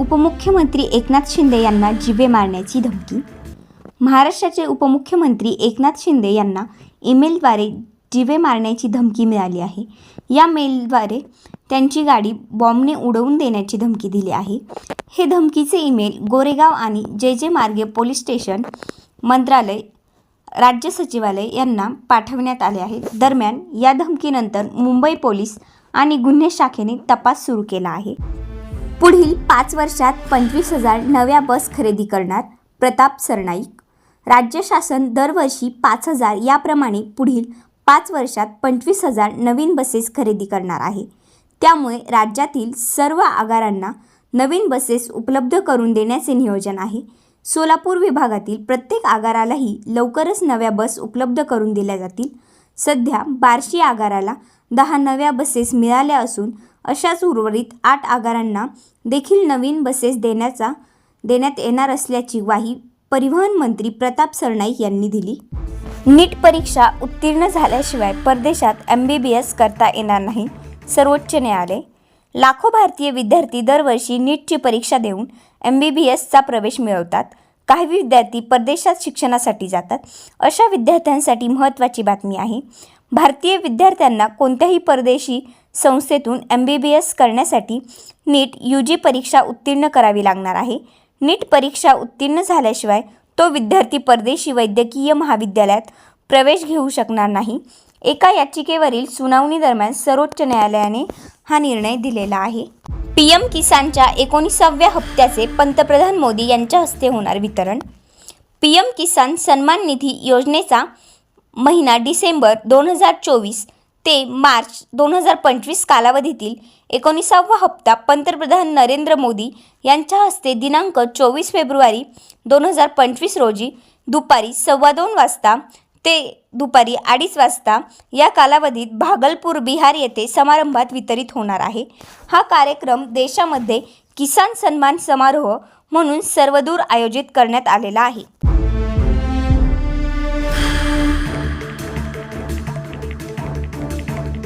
उपमुख्यमंत्री एकनाथ शिंदे यांना जिवे मारण्याची धमकी. महाराष्ट्राचे उपमुख्यमंत्री एकनाथ शिंदे यांना ईमेलद्वारे जिवे मारण्याची धमकी मिळाली आहे. या मेलद्वारे त्यांची गाडी बॉम्बने उडवून देण्याची धमकी दिली आहे. हे धमकीचे ईमेल गोरेगाव आणि जे जे मार्गे पोलीस स्टेशन मंत्रालय राज्य सचिवालय यांना पाठवण्यात आले आहे. दरम्यान या धमकीनंतर मुंबई पोलीस आणि गुन्हे शाखेने तपास सुरू केला आहे. पुढील पाच वर्षात पंचवीस हजार नव्या बस खरेदी करणार प्रताप सरनाईक. राज्य शासन दरवर्षी पाच हजार याप्रमाणे पुढील पाच वर्षात पंचवीस हजार नवीन बसेस खरेदी करणार आहे. त्यामुळे राज्यातील सर्व आगारांना नवीन बसेस उपलब्ध करून देण्याचे नियोजन आहे. सोलापूर विभागातील प्रत्येक आगारालाही लवकरच नव्या बस उपलब्ध करून दिल्या जातील. सध्या बार्शी आगाराला दहा नव्या बसेस मिळाल्या असून अशाच उर्वरित आठ आगारांना देखील नवीन बसेस देण्याचा देण्यात येणार असल्याची ग्वाही परिवहन मंत्री प्रताप सरनाईक यांनी दिली. नीट परीक्षा उत्तीर्ण झाल्याशिवाय परदेशात एम बी बी एस करता येणार नाही सर्वोच्च न्यायालय. लाखो भारतीय विद्यार्थी दरवर्षी नीटची परीक्षा देऊन एम बी बी एसचा प्रवेश मिळवतात. काही विद्यार्थी परदेशात शिक्षणासाठी जातात. अशा विद्यार्थ्यांसाठी महत्त्वाची बातमी आहे. भारतीय विद्यार्थ्यांना कोणत्याही परदेशी संस्थेतून एम बी बी एस करण्यासाठी नीट यू जी परीक्षा उत्तीर्ण करावी लागणार आहे. नीट परीक्षा उत्तीर्ण झाल्याशिवाय तो विद्यार्थी परदेशी वैद्यकीय महाविद्यालयात प्रवेश घेऊ शकणार नाही. एका याचिकेवरील सुनावणी दरम्यान सर्वोच्च न्यायालयाने हा निर्णय दिलेला आहे. पी एम किसानच्या एकोणीसाव्या हप्त्याचे पंतप्रधान मोदी यांच्या हस्ते होणार वितरण. पी एम किसान सन्मान निधी योजनेचा महिना डिसेंबर दोन हजार चोवीस ते मार्च दोन हजार पंचवीस कालावधीतील एकोणीसावा हप्ता पंतप्रधान नरेंद्र मोदी यांच्या हस्ते दिनांक चोवीस फेब्रुवारी दोन हजार पंचवीस रोजी दुपारी सव्वा दोन वाजता ते दुपारी अडीच वाजता या कालावधीत भागलपूर बिहार येथे समारंभात वितरित होणार आहे. हा कार्यक्रम देशामध्ये किसान सन्मान समारोह म्हणून सर्वदूर आयोजित करण्यात आलेला आहे.